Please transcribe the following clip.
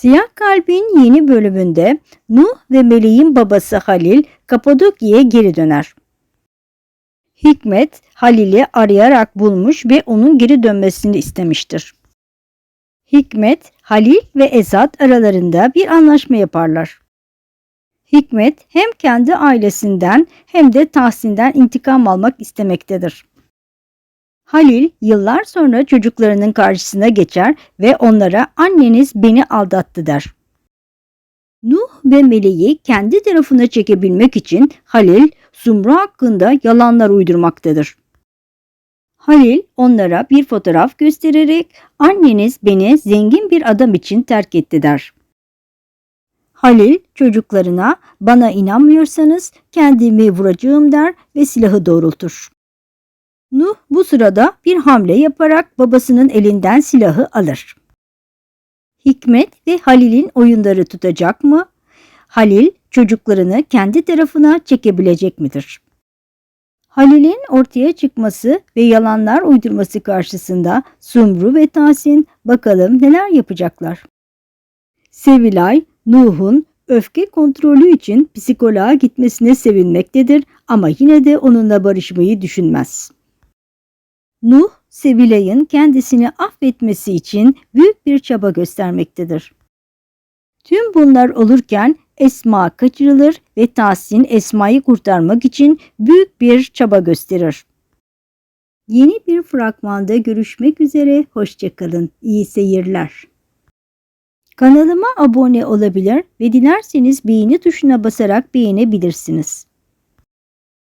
Siyah Kalbin yeni bölümünde Nuh ve Meleğin babası Halil Kapadokya'ya geri döner. Hikmet Halil'i arayarak bulmuş ve onun geri dönmesini istemiştir. Hikmet, Halil ve Esat aralarında bir anlaşma yaparlar. Hikmet hem kendi ailesinden hem de Tahsin'den intikam almak istemektedir. Halil yıllar sonra çocuklarının karşısına geçer ve onlara anneniz beni aldattı der. Nuh ve Meleği kendi tarafına çekebilmek için Halil Sumru hakkında yalanlar uydurmaktadır. Halil onlara bir fotoğraf göstererek anneniz beni zengin bir adam için terk etti der. Halil çocuklarına bana inanmıyorsanız kendimi vuracağım der ve silahı doğrultur. Nuh bu sırada bir hamle yaparak babasının elinden silahı alır. Hikmet ve Halil'in oyunları tutacak mı? Halil çocuklarını kendi tarafına çekebilecek midir? Halil'in ortaya çıkması ve yalanlar uydurması karşısında Sumru ve Tahsin bakalım neler yapacaklar. Sevilay, Nuh'un öfke kontrolü için psikoloğa gitmesine sevinmektedir ama yine de onunla barışmayı düşünmez. Nuh, Sevilay'ın kendisini affetmesi için büyük bir çaba göstermektedir. Tüm bunlar olurken Esma kaçırılır ve Tahsin Esma'yı kurtarmak için büyük bir çaba gösterir. Yeni bir fragmanda görüşmek üzere, hoşçakalın, iyi seyirler. Kanalıma abone olabilir ve dilerseniz beğeni tuşuna basarak beğenebilirsiniz.